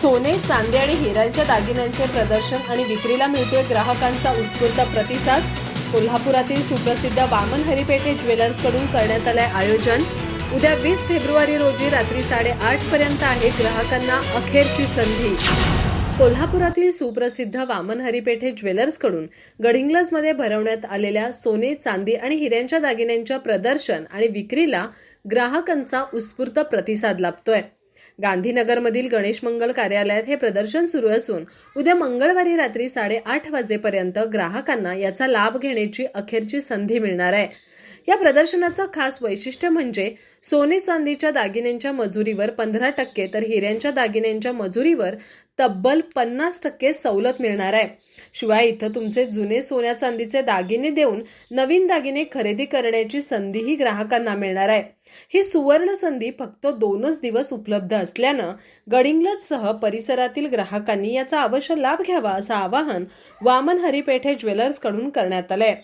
सोने चांदी आणि हिऱ्यांच्या दागिन्यांचे प्रदर्शन आणि विक्रीला मिळतोय ग्राहकांचा उत्स्फूर्त प्रतिसाद. कोल्हापुरातील सुप्रसिद्ध वामन हरिपेठे ज्वेलर्सकडून करण्यात आलंय आयोजन. उद्या वीस फेब्रुवारी रोजी रात्री साडेआठ पर्यंत आहे ग्राहकांना अखेरची संधी. कोल्हापुरातील सुप्रसिद्ध वामन हरिपेठे ज्वेलर्सकडून गडिंग्लजमध्ये भरवण्यात आलेल्या सोने चांदी आणि हिऱ्यांच्या दागिन्यांच्या प्रदर्शन आणि विक्रीला ग्राहकांचा उत्स्फूर्त प्रतिसाद लाभतोय. गांधीनगरमधील गणेश मंगल कार्यालयात हे प्रदर्शन सुरू असून उद्या मंगळवारी रात्री साडेआठ वाजेपर्यंत ग्राहकांना याचा लाभ घेण्याची अखेरची संधी मिळणार आहे. या प्रदर्शनाचं खास वैशिष्ट्य म्हणजे सोने चांदीच्या दागिन्यांच्या मजुरीवर पंधरा टक्के तर हिऱ्यांच्या दागिन्यांच्या मजुरीवर तब्बल पन्नास टक्के सवलत मिळणार आहे. शिवाय इथं तुमचे जुने सोन्या चांदीचे दागिने देऊन नवीन दागिने खरेदी करण्याची संधीही ग्राहकांना मिळणार आहे. ही सुवर्ण संधी फक्त दोनच दिवस उपलब्ध असल्यानं गडिंग्लजसह परिसरातील ग्राहकांनी याचा अवश्य लाभ घ्यावा असं आवाहन वामन हरिपेठे ज्वेलर्सकडून करण्यात आलंय.